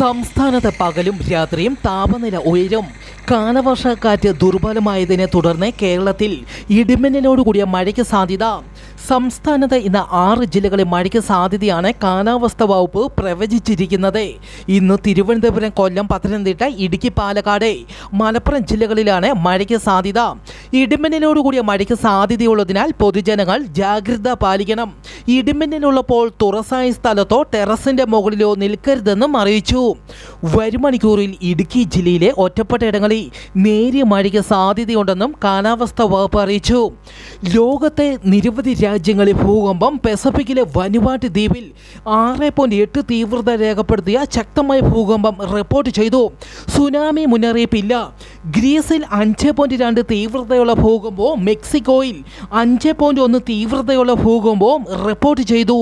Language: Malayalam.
സംസ്ഥാനത്ത് പകലും രാത്രിയും താപനില ഉയരും. കാലവർഷക്കാറ്റ് ദുർബലമായതിനെ തുടർന്ന് കേരളത്തിൽ ഇടിമിന്നലോടുകൂടിയ മഴയ്ക്ക് സാധ്യത. സംസ്ഥാനത്ത് ഇന്ന് ആറ് ജില്ലകളിൽ മഴയ്ക്ക് സാധ്യതയാണ്. കാലാവസ്ഥ വകുപ്പ് പ്രവചിച്ചിരിക്കുന്നത്. ഇന്ന് തിരുവനന്തപുരം കൊല്ലം പത്തനംതിട്ട ഇടുക്കി പാലക്കാട് മലപ്പുറം ജില്ലകളിലാണ് മഴയ്ക്ക് സാധ്യത. ഇടിമിന്നലോടുകൂടിയ മഴയ്ക്ക് സാധ്യതയുള്ളതിനാൽ പൊതുജനങ്ങൾ ജാഗ്രത പാലിക്കണം. ഇടിമിന്നലുള്ളപ്പോൾ തുറസായ സ്ഥലത്തോ ടെറസിന്റെ മുകളിലോ നിൽക്കരുതെന്നും അറിയിച്ചു. വരും മണിക്കൂറിൽ ഇടുക്കി ജില്ലയിലെ ഒറ്റപ്പെട്ട ഇടങ്ങളിൽ നേരിയ മഴയ്ക്ക് സാധ്യതയുണ്ടെന്നും കാലാവസ്ഥ വകുപ്പ് അറിയിച്ചു. ലോകത്തെ നിരവധി രാജ്യങ്ങളിൽ ഭൂകമ്പം പെസഫിക്കിലെ വനുവാട്ട് ദ്വീപിൽ ആറ് പോയിന്റ് എട്ട് തീവ്രത രേഖപ്പെടുത്തിയ ശക്തമായ ഭൂകമ്പം റിപ്പോർട്ട് ചെയ്തു. സുനാമി മുന്നറിയിപ്പില്ല. ഗ്രീസിൽ അഞ്ച് പോയിന്റ് രണ്ട് തീവ്രതയുള്ള ഭൂകമ്പവും മെക്സിക്കോയിൽ അഞ്ച് പോയിന്റ് ഒന്ന് തീവ്രതയുള്ള ഭൂകമ്പവും റിപ്പോർട്ട് ചെയ്തു.